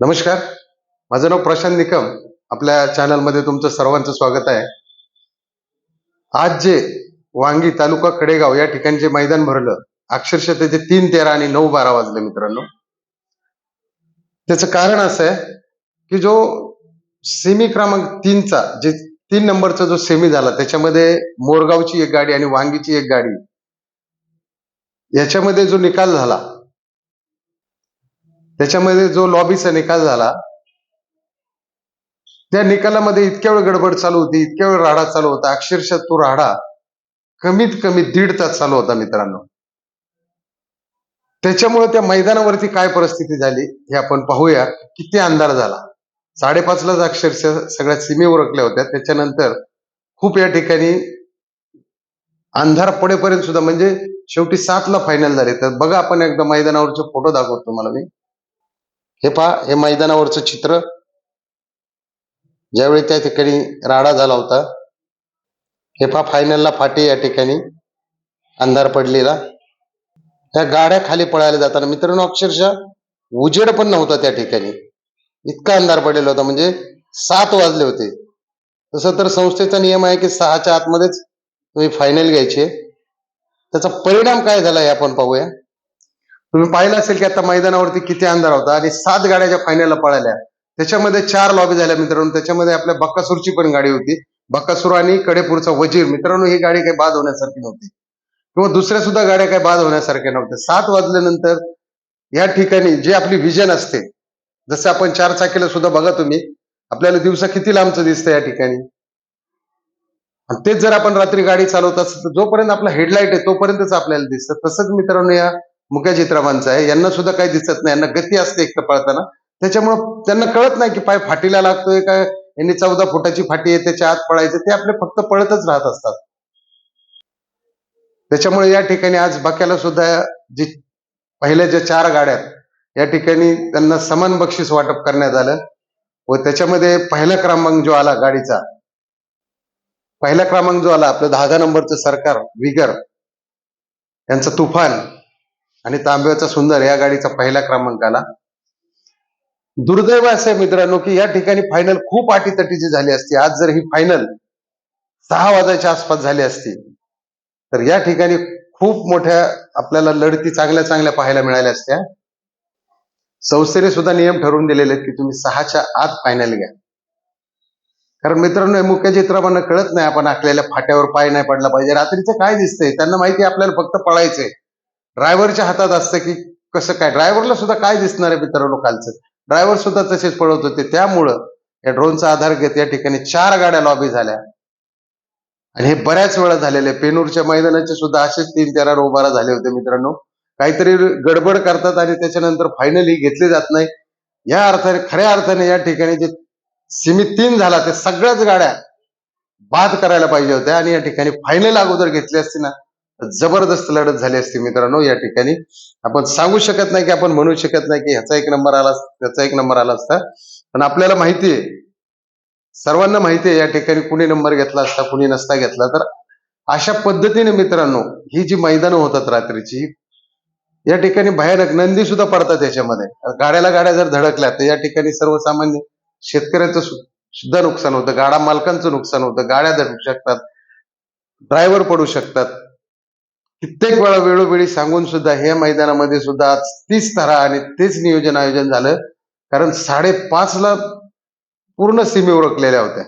नमस्कार. माझं नाव प्रशांत निकम. आपल्या चॅनलमध्ये तुमचं सर्वांचं स्वागत आहे. आज जे वांगी तालुका कडेगाव या ठिकाणी जे मैदान भरलं अक्षरशः त्याचे तीन तेरा आणि नऊ बारा वाजले मित्रांनो. त्याचं कारण असं आहे की जो सेमी क्रमांक तीनचा जे तीन नंबरचा जो सेमी झाला त्याच्यामध्ये मोरगावची एक गाडी आणि वांगीची एक गाडी याच्यामध्ये जो निकाल झाला त्याच्यामध्ये जो लॉबीचा निकाल झाला त्या निकालामध्ये इतक्या वेळ गडबड चालू होती इतक्या वेळ राडा चालू होता. अक्षरशः तो राडा कमीत कमी दीड तास चालू होता मित्रांनो. त्याच्यामुळे त्या मैदानावरती काय परिस्थिती झाली हे आपण पाहूया. किती अंधार झाला. साडेपाचलाच अक्षरशः सगळ्या सीमे उरकल्या होत्या त्याच्यानंतर खूप या ठिकाणी अंधार पडेपर्यंत सुद्धा म्हणजे शेवटी सातला फायनल झाले. तर बघा आपण एकदा मैदानावरचे फोटो दाखवतो तुम्हाला मी. हे पहा हे मैदानावरचं चित्र. ज्यावेळी त्या ठिकाणी राडा झाला होता हे पहा फायनलला फाटे या ठिकाणी अंधार पडलेला. त्या गाड्या खाली पळायला जाताना मित्रांनो अक्षरशः उजेड पण नव्हता त्या ठिकाणी. इतका अंधार पडलेला होता म्हणजे सात वाजले होते. तसं तर संस्थेचा नियम आहे की सहाच्या आतमध्येच तुम्ही फायनल घ्यायची. त्याचा परिणाम काय झाला हे आपण पाहूया. तुम्ही पाहिलं असेल की आता मैदानावरती किती अंधार होता आणि सात गाड्या फायनलला पळाल्या त्याच्यामध्ये चार लॉबी झाल्या मित्रांनो. त्याच्यामध्ये आपल्या बक्कासूरची पण गाडी होती. बक्कासूर आणि कडेपूरचा वजीर. मित्रांनो ही गाडी काही बाद होण्यासारखी नव्हती. किंवा दुसऱ्या सुद्धा गाड्या काही बाद होण्यासारख्या नव्हत्या. सात वाजल्यानंतर या ठिकाणी जी आपली विजन असते जसं आपण चार चाकीला सुद्धा बघा तुम्ही आपल्याला दिवसा किती लांबचं दिसतं या ठिकाणी? आणि तेच जर आपण रात्री गाडी चालवत असत तर जोपर्यंत आपला हेडलाईट आहे तोपर्यंतच आपल्याला दिसतं. तसंच मित्रांनो या मुक्या चित्रमांचं आहे. यांना सुद्धा काही दिसत नाही. यांना गती असते एक तर पळताना. त्याच्यामुळं त्यांना कळत नाही की पाय फाटीला लागतोय काय यांनी चौदा फुटाची फाटी आहे त्याच्या आत पळायचं. ते आपले फक्त पळतच राहत असतात. त्याच्यामुळे या ठिकाणी आज बाक्याला सुद्धा जी पहिल्या ज्या चार गाड्या या ठिकाणी त्यांना समान बक्षीस वाटप करण्यात आलं. व त्याच्यामध्ये पहिला क्रमांक जो आला गाडीचा पहिला क्रमांक जो आला आपलं दहा दहा नंबरचं सरकार विगर यांचं तुफान आणि तांब्याचा सुंदर या गाडीचा पहिला क्रमांक आला दुर्दैव असं मित्रांनो की या ठिकाणी फायनल खूप अटीतटीची झाली असती. आज जर ही फायनल सहा वाजायच्या आसपास झाली असती तर या ठिकाणी खूप मोठ्या आपल्याला लढती चांगल्या चांगल्या पाहायला मिळाल्या असत्या. संस्थेने सुद्धा नियम ठरवून दिलेले आहेत की तुम्ही सहाच्या आत फायनल घ्या. कारण मित्रांनो हे मुख्य चित्रपणा कळत नाही आपण आखलेल्या फाट्यावर पाय नाही पडला पाहिजे. रात्रीचं काय दिसतंय? त्यांना माहिती आपल्याला फक्त पळायचंय. ड्रायव्हरच्या हातात असतं की कसं काय? ड्रायव्हरला सुद्धा काय दिसणार आहे मित्रांनो कालचं ड्रायव्हर सुद्धा तसेच पळवत होते. त्यामुळं या ड्रोनचा आधार घेत या ठिकाणी चार गाड्या लॉबी झाल्या. आणि हे बऱ्याच वेळा झालेले पेनूरच्या मैदानाचे सुद्धा असेच तीन तेरा रोबारा झाले होते मित्रांनो. काहीतरी गडबड करतात आणि त्याच्यानंतर फायनली घेतले जात नाही. या अर्थाने खऱ्या अर्थाने या ठिकाणी जे सीमित तीन झाला ते सगळ्याच गाड्या बाद करायला पाहिजे होत्या. आणि या ठिकाणी फायनल अगोदर घेतली असती ना जबरदस्त लढत झाली असती मित्रांनो या ठिकाणी. आपण सांगू शकत नाही की आपण म्हणू शकत नाही की ह्याचा एक नंबर आला त्याचा एक नंबर आला असता. पण आपल्याला माहिती आहे सर्वांना माहिती आहे या ठिकाणी कुणी नंबर घेतला असता कुणी नसता घेतला. तर अशा पद्धतीने मित्रांनो ही जी मैदानं होतात रात्रीची या ठिकाणी भयानक नंदी सुद्धा पडतात याच्यामध्ये. गाड्याला गाड्या जर धडकल्या तर या ठिकाणी सर्वसामान्य शेतकऱ्याचं सुद्धा नुकसान होतं. गाडा मालकांचं नुकसान होतं. गाड्या धडकू शकतात. ड्रायव्हर पडू शकतात. कित्येक वेळा वेळोवेळी सांगून सुद्धा ह्या मैदानामध्ये सुद्धा आज तीच तऱ्हा आणि तेच नियोजन आयोजन झालं. कारण साडेपाच ला पूर्ण सीमी ओळखलेल्या होत्या.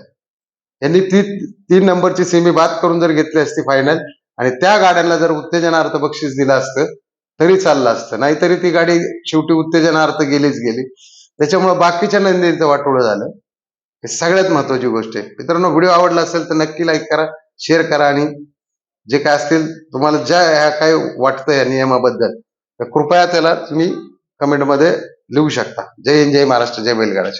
यांनी ती तीन नंबरची सीमी बाद करून जर घेतली असती फायनल आणि त्या गाड्यांना जर उत्तेजनार्थ बक्षीस दिलं असतं तरी चाललं असतं. नाहीतरी ती गाडी शेवटी उत्तेजनार्थ गेलीच गेली. त्याच्यामुळे बाकीच्या नंदींचं वाटोळं झालं. हे सगळ्यात महत्वाची गोष्ट आहे. मित्रांनो व्हिडिओ आवडला असेल तर नक्की लाईक करा शेअर करा आणि जे काय असतील तुम्हाला ज्या ह्या काय वाटतं या नियमाबद्दल तर कृपया त्याला तुम्ही कमेंटमध्ये लिहू शकता. जय हिंद जय महाराष्ट्र जय बैलगाडा.